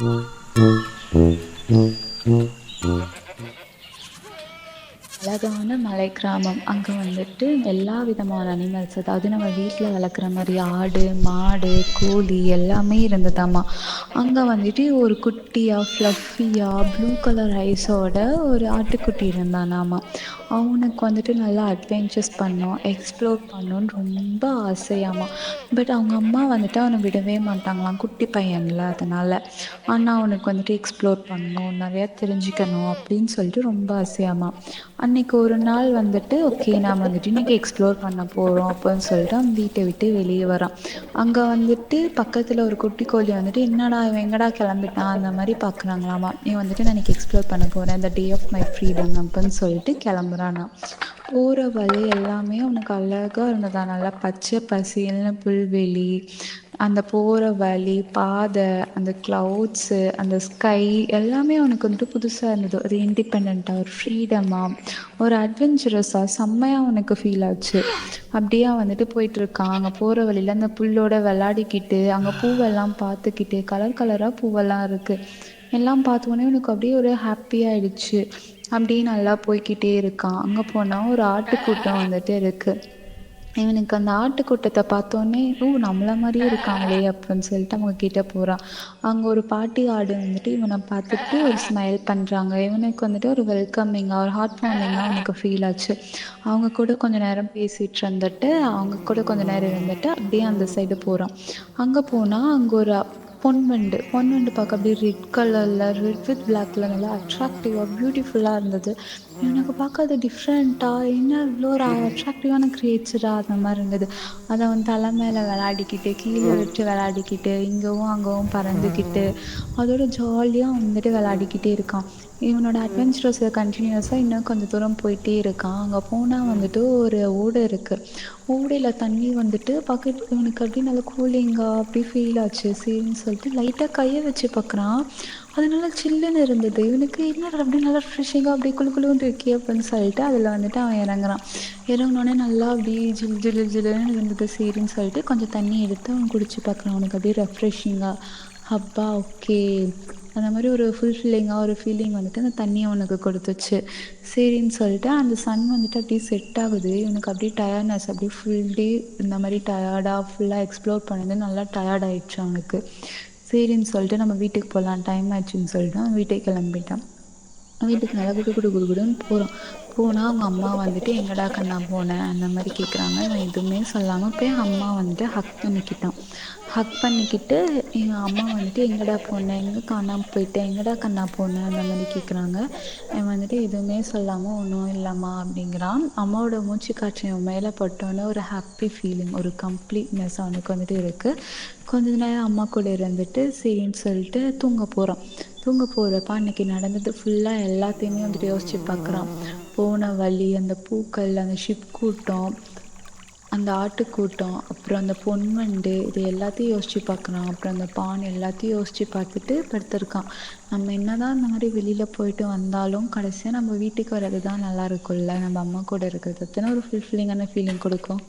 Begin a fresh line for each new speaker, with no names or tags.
Música கிராமம். அங்கே வந்துட்டு எல்லா விதமான அனிமல்ஸ் அதாவது நம்ம வீட்டில் வளர்க்குற மாதிரி ஆடு மாடு கோழி எல்லாமே இருந்ததாம்மா. அங்கே வந்துட்டு ஒரு குட்டியாக ஃப்ளஃபியாக ப்ளூ கலர் ஐஸோட ஒரு ஆட்டுக்குட்டி இருந்தானாமா அவனுக்கு வந்துட்டு நல்லா அட்வென்ச்சர்ஸ் பண்ணோம் எக்ஸ்ப்ளோர் பண்ணணுன்னு ரொம்ப ஆசையாமா பட் அவங்க அம்மா வந்துட்டு அவனை விடவே மாட்டாங்களாம் குட்டி பையன்ல அதனால். ஆனால் அவனுக்கு வந்துட்டு எக்ஸ்ப்ளோர் பண்ணணும் நிறையா தெரிஞ்சுக்கணும் அப்படின்னு சொல்லிட்டு ரொம்ப ஆசையாமா அன்னைக்கு ஒரு நாள் வந்துட்டு ஓகே நாம் வந்துட்டு இன்றைக்கி எக்ஸ்ப்ளோர் பண்ண போகிறோம் அப்படின்னு சொல்லிட்டு அவன் வீட்டை விட்டு வெளியே வரான். அங்கே வந்துட்டு பக்கத்தில் ஒரு குட்டி கோழி வந்துட்டு என்னடா இவன் எங்கடா கிளம்பிட்டான்? அந்த மாதிரி பார்க்குறாங்களாமா நீ வந்துட்டு நான் இன்றைக்கி எக்ஸ்ப்ளோர் பண்ண போகிறேன் இந்த டே ஆஃப் மை ஃப்ரீடம் அப்படின்னு சொல்லிட்டு கிளம்புறானா போகிற வழி எல்லாமே அவனுக்கு அழகாக இருந்ததா? நல்லா பச்சை பசியல்னு புல்வெளி அந்த போகிற வழி பாதை அந்த க்ளவுட்ஸு அந்த ஸ்கை எல்லாமே அவனுக்கு வந்துட்டு புதுசாக இருந்தது. ஒரு இண்டிபெண்ட்டாக ஒரு ஃப்ரீடமாக ஒரு அட்வென்ச்சரஸாக செம்மையாக அவனுக்கு ஃபீல் ஆச்சு. அப்படியே வந்துட்டு போயிட்டுருக்கான் அங்கே போகிற வழியில் அந்த புல்லோட விளாடிக்கிட்டு அங்கே பூவெல்லாம் பார்த்துக்கிட்டு கலர் கலராக பூவெல்லாம் இருக்குது எல்லாம் பார்த்தோன்னே உனக்கு அப்படியே ஒரு ஹாப்பியாகிடுச்சு அப்படியே நல்லா போய்கிட்டே இருக்கான். அங்கே போனால் ஒரு ஆட்டுக்கூட்டம் வந்துட்டு இருக்குது இவனுக்கு அந்த ஆட்டுக்கூட்டத்தை பார்த்தோன்னே ஓ நம்மள மாதிரியே இருக்காங்களே அப்படின்னு சொல்லிட்டு அவங்க கிட்ட போகிறான் அங்கே ஒரு பாட்டி ஆடு வந்துட்டு இவனை பார்த்துட்டு ஒரு ஸ்மைல் பண்ணுறாங்க இவனுக்கு வந்துட்டு ஒரு வெல்கமிங்காக ஒரு ஹார்ட் வார்மிங்காக அவனுக்கு ஃபீல் ஆச்சு. அவங்க கூட கொஞ்ச நேரம் பேசிகிட்டு இருந்துட்டு அவங்க கூட கொஞ்ச நேரம் இருந்துட்டு அப்படியே அந்த சைடு போகிறான் அங்கே போனால் அங்கே ஒரு பொன்வண்டு பொன்வண்டு பார்க்க அப்படியே ரெட் கலரில் ரெட் வித் பிளாக்ல நல்லா அட்ராக்டிவாக பியூட்டிஃபுல்லாக இருந்தது. எனக்கு பார்க்க அது டிஃப்ரெண்ட்டாக என்ன இவ்வளோ ஒரு அட்ராக்டிவான க்ரியேச்சரா அந்த மாதிரி இருந்தது. அதை அவன் தலை மேலே விளாடிக்கிட்டு கீழே வச்சு விளாடிக்கிட்டு இங்கேவும் அங்கேவும் பறந்துக்கிட்டு அதோட ஜாலியாக வந்துட்டு விளாடிக்கிட்டே இருக்கான். இவனோட அட்வென்ச்சரஸை கண்டினியூஸாக இன்னும் கொஞ்சம் தூரம் போயிட்டே இருக்கான். அங்கே போனால் வந்துட்டு ஒரு ஓடை இருக்குது ஓடையில் தண்ணி வந்துட்டு பார்க்க இவனுக்கு அப்படியே நல்லா கூலிங்காக அப்படி ஃபீல் ஆச்சு. சரின்னு சொல்லிட்டு லைட்டாக கையை வச்சு பார்க்குறான் அது நல்லா சில்லுன்னு இருந்தது. இவனுக்கு என்னடா அப்படியே நல்லா ஃப்ரெஷ்ஷிங்காக அப்படியே குளு குளுன்னு இருக்கே அப்படின்னு சொல்லிட்டு அதில் வந்துட்டு அவன் இறங்குறான். இறங்குனோடனே நல்லா அப்படியே ஜில் ஜில் ஜில்லுன்னு இருந்தது. சரின்னு சொல்லிட்டு கொஞ்சம் தண்ணி எடுத்து அவன் குடிச்சு பார்க்குறான் அவனுக்கு அப்படியே ரெஃப்ரெஷிங்காக அப்பா ஓகே அந்த மாதிரி ஒரு ஃபுல்ஃபில்லிங்காக ஒரு ஃபீலிங் வந்துட்டு அந்த தண்ணியை உனக்கு கொடுத்துச்சு. சரின்னு சொல்லிட்டு அந்த சன் வந்துட்டு அப்படியே செட் ஆகுது. இவனுக்கு அப்படியே டயர்ட்னஸ் அப்படியே ஃபுல் டே இந்த மாதிரி டயர்டாக ஃபுல்லாக எக்ஸ்ப்ளோர் பண்ணது நல்லா டயர்ட் ஆயிடுச்சு அவனுக்கு. சரின்னு சொல்லிட்டு நம்ம வீட்டுக்கு போகலாம். டைம் ஆச்சுன்னு சொல்லிட்டு அவன் வீட்டுக்கு கிளம்பிட்டான். வீட்டுக்கு நல்லா குடு குடு குடு குடுன்னு போகிறோம் போனால் அவங்க அம்மா வந்துட்டு எங்கடா கண்ணா போனேன் அந்த மாதிரி கேட்குறாங்க நான் எதுவுமே சொல்லாமல் போய் அம்மா வந்துட்டு ஹக் பண்ணிக்கிட்டான். ஹக் பண்ணிக்கிட்டு எங்கள் அம்மா வந்துட்டு எங்கடா போனேன் எங்கே காணாமல் போயிட்டேன் எங்கடா கண்ணா போனேன் அந்த மாதிரி கேட்குறாங்க என் வந்துட்டு எதுவுமே சொல்லாமல் ஒன்றும் இல்லைம்மா அப்படிங்கிறான். அம்மாவோட மூச்சு காற்று மேலே பட்டோன்னே ஒரு ஹாப்பி ஃபீலிங் ஒரு கம்ப்ளீட்னஸ் அவனுக்கு வந்துட்டு இருக்குது கொஞ்ச நேரம் அம்மா கூட இருந்துட்டு சரின்னு சொல்லிட்டு தூங்க போகிறான் தூங்க போகிறப்ப அன்னைக்கு நடந்தது ஃபுல்லாக எல்லாத்தையுமே வந்துட்டு யோசிச்சு பார்க்குறான் போன வழி அந்த பூக்கள் அந்த ஷிப் கூட்டம் அந்த ஆட்டுக்கூட்டம் அப்புறம் அந்த பொன்வண்டு இது எல்லாத்தையும் யோசிச்சு பார்க்குறான் அப்புறம் அந்த பான் எல்லாத்தையும் யோசிச்சு பார்த்துட்டு படுத்திருக்கான். நம்ம என்னதான் இந்த மாதிரி வெளியில் போயிட்டு வந்தாலும் கடைசியாக நம்ம வீட்டுக்கு வர்றது தான் நல்லா இருக்கும்ல. நம்ம அம்மா கூட இருக்கிறது. அத்தனை ஒரு ஃபுல்ஃபில்லிங்கான ஃபீலிங் கொடுக்கும்?